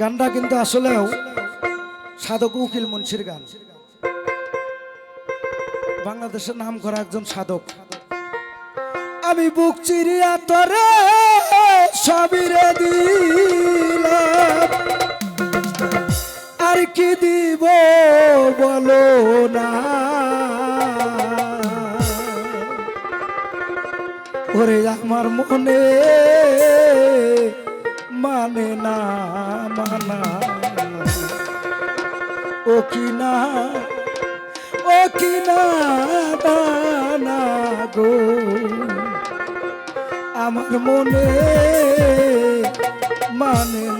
গানটা কিন্তু আসলেও সাধক উকিল মুন্সির গান। বাংলাদেশের নাম করা একজন সাধক। আমি বুক চিরিয়া তরে সবিরে দিলাম। আর কি দিব বলো না। ওরে আমার মনে মানে না, মানা। ও কি না, ও কি না, দানা গো। আমার মনে মানে না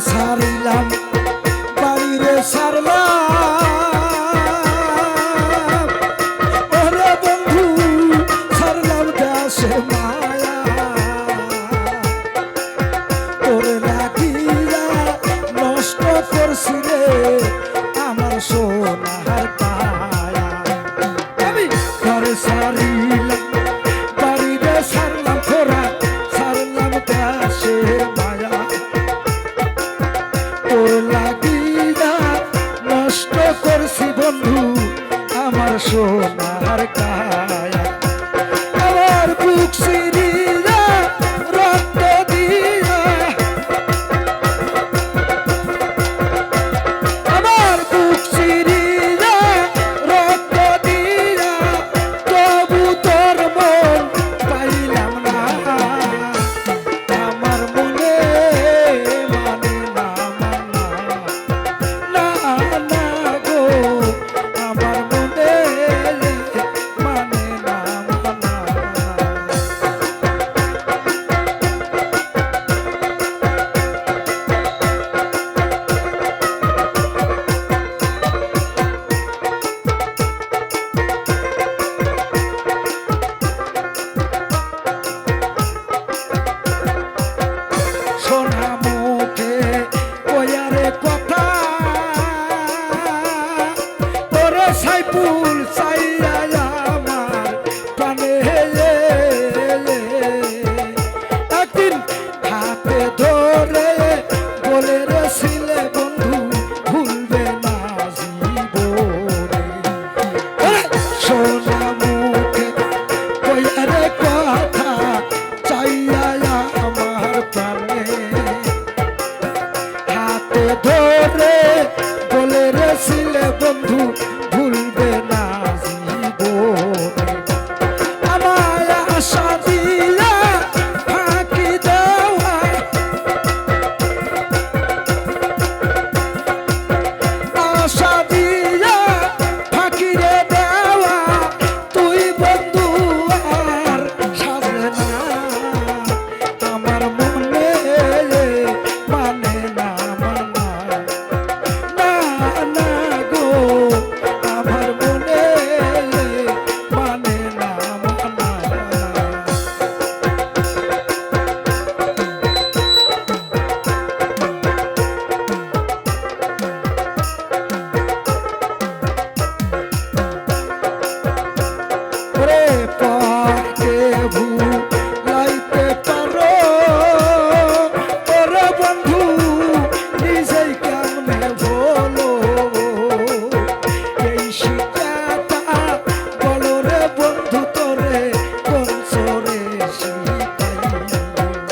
সারিলাম।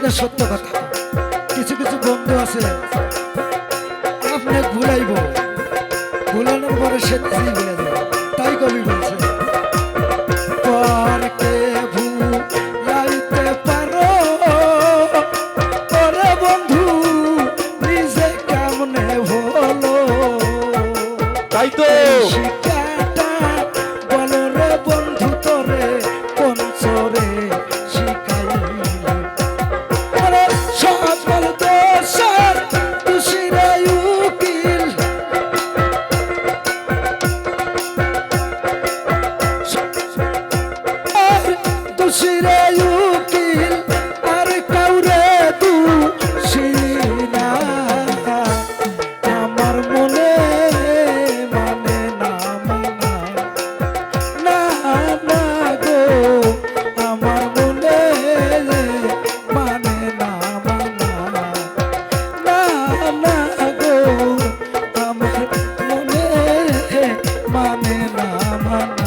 কথাটা সত্য কথা। কিছু কিছু বন্ধু আছে। আপনি ভুলাইব। ভুলানোর পরে সে তুষিরে উকিল আর কাউরে দোষী না। আমার মনে মানে না। মানা আমার